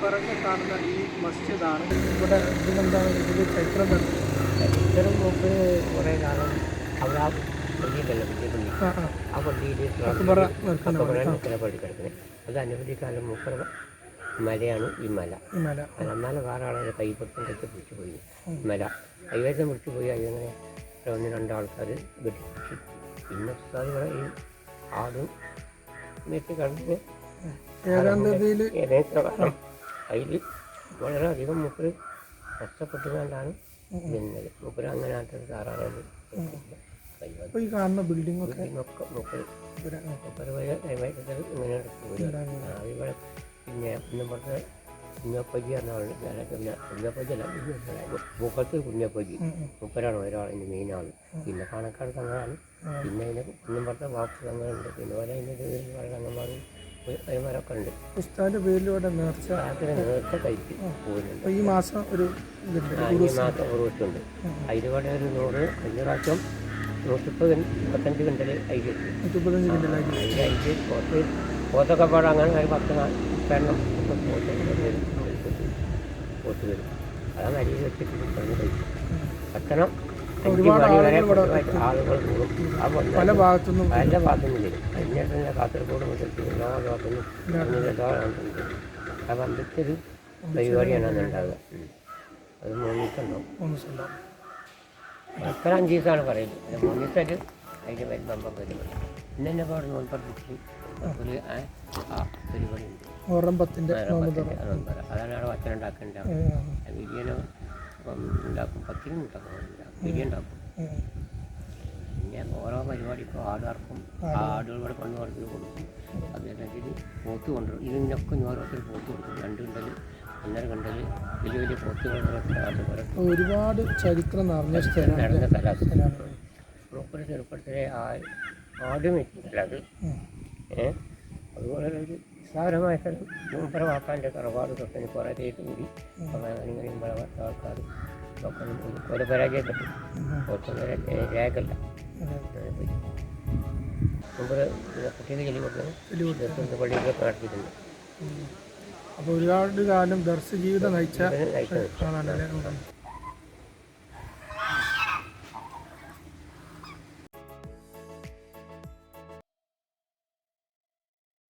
പിറകെ കാണുന്ന ഈ മസ്ജിദാണ്. ഇവിടെ ഇതിനെന്താണ് ഇതിൽ ചരിത്രം? ഇത്തരം നോക്ക് കുറേ കാലം അവിടെ ആ പള്ളിയുണ്ടല്ലോ വലിയ പള്ളി പള്ളിയിൽ അത് അനവധി കാലം മുക്കര മലയാണ് ഈ മല. മല. വേറെ ആളെ കൈപ്പൊട്ടും കെട്ടി പിടിച്ചു പോയി. മല. കൈവേഷം പിടിച്ചു പോയി അതിങ്ങനെ ഒന്ന് രണ്ടാൾക്കാർ വെട്ടിപ്പിടിച്ചു. പിന്നെ ഉസ്താദികളെ ഈ ആടും മേറ്റ് കണ്ടിട്ട് ഏഴാം തീയതിയിൽ അതിൽ വളരെയധികം മുപ്പര് കഷ്ടപ്പെട്ടുകൊണ്ടാണ് നിന്നത് മുപ്പര് അങ്ങനെ ആട്ടൊരു താറാറാണ് ഈ കാണുന്ന ബിൽഡിംഗ് ഒക്കെ മുപ്പര് മുപ്പര് വരെ ഇങ്ങനെ ഇവിടെ പിന്നെ പറഞ്ഞ കുഞ്ഞപ്പജി എന്നാണ് പിന്നെ കുഞ്ഞപ്പജി അല്ല മൂക്കത്ത് കുഞ്ഞപ്പജി. മുപ്പരാണ് ഒരാളിന്റെ മെയിൻ ആൾ പിന്നെ പാണക്കാട് തങ്ങളാണ്. പിന്നെ അതിന്റെ കുഞ്ഞമ്പറത്തെ വാക്ക് തങ്ങളുണ്ട്. പിന്നെ വരെ അതിന്റെ തങ്ങന്മാരും വരുമാരൊക്കെ ഉണ്ട് ഉസ്താദിന്റെ പേരിൽ ഇവിടെ നേർച്ച രാത്രി നേരത്തെ കഴിച്ച് പോകുന്നുണ്ട് ഈ മാസം ഒരു ഈ മാസം ഉറവിട്ടുണ്ട്. ഒരു നൂറ് കഴിഞ്ഞ പ്രാവശ്യം നൂറ്റിപ്പത് മുപ്പത്തഞ്ച് കിണ്ടൽ അരി നൂറ്റിപ്പത്തഞ്ച് കിൻഡലാക്കി അതിന്റെ അരി പോത്ത് പോത്തൊക്കെ പാടെ അങ്ങനെ ഒരു പത്ത് എണ്ണം പോത്ത് വരും. അതാണ് അരി വെച്ചിട്ട് കഴിക്കും ഒരുപാട് ആളുകൾ പല ഭാഗത്തുനിന്നും പല ഭാഗത്തുനിന്നും വരും. കാസർഗോഡ് മുതൽ എല്ലാ ഭാഗത്തുനിന്നും എല്ലാ ഭാഗത്തുനിന്നും വരും. ആ വന്നിട്ടൊരു പരിപാടിയാണ് ഉം. അത് സ്വന്തം എത്ര അഞ്ച് ദിവസമാണ് പറയുന്നത്. മൂന്നിട്ടൊരു അതിന്റെ വരുമ്പം വരും പിന്നെ എന്നെ പാട്. നോൽപ്പറപ്പിച്ച് ഒരു ആ അതാണ് അവിടെ വച്ചനുണ്ടാക്കേണ്ടത് ഉണ്ടാക്കേണ്ട ബിരിയാണി ഉണ്ടാക്കും പത്തിരി ഉണ്ടാക്കും ബിരിയാണി ഉണ്ടാക്കും. പിന്നെ ഓരോ പരിപാടിക്കും ആടുകാർക്കും ആടുകൾ ഇവിടെ കൊണ്ടു പറഞ്ഞു കൊടുക്കും. അതേപോലെ പോത്ത് കൊണ്ടുവരും. ഇതിനൊക്കെ ഓരോരുത്തർ പോത്ത് കൊടുക്കും. രണ്ട് കണ്ടൽ ഒന്നര കണ്ടൽ വലിയ വലിയ പോത്ത് ഒരുപാട് ചരിത്രം നിറഞ്ഞ നടന്ന സ്ഥലമാണ്. പ്രോപ്പർ ചെറുപ്പത്തിലെ ആ ആദ്യം വെച്ചിട്ടില്ല അത്. ഉം. അതുപോലെ ഒരു സാരമായ സ്ഥലം മൂപ്പര വാപ്പാന്റെ തറവാട് തൊട്ടിന് കുറേ പേര് കൂടി അങ്ങനെ വളർത്ത ആൾക്കാർ ഒക്കെ ഒരു പരാജയപ്പെട്ടു. പുറത്തൊന്നും രേഖല്ല. മുമ്പ് ചെല്ലി പള്ളിയിലൊക്കെ നടത്തിയിട്ടുണ്ട് അപ്പോൾ ഒരുപാട് കാലം ദർശ ജീവിതം നയിച്ച ആളാണല്ലേ.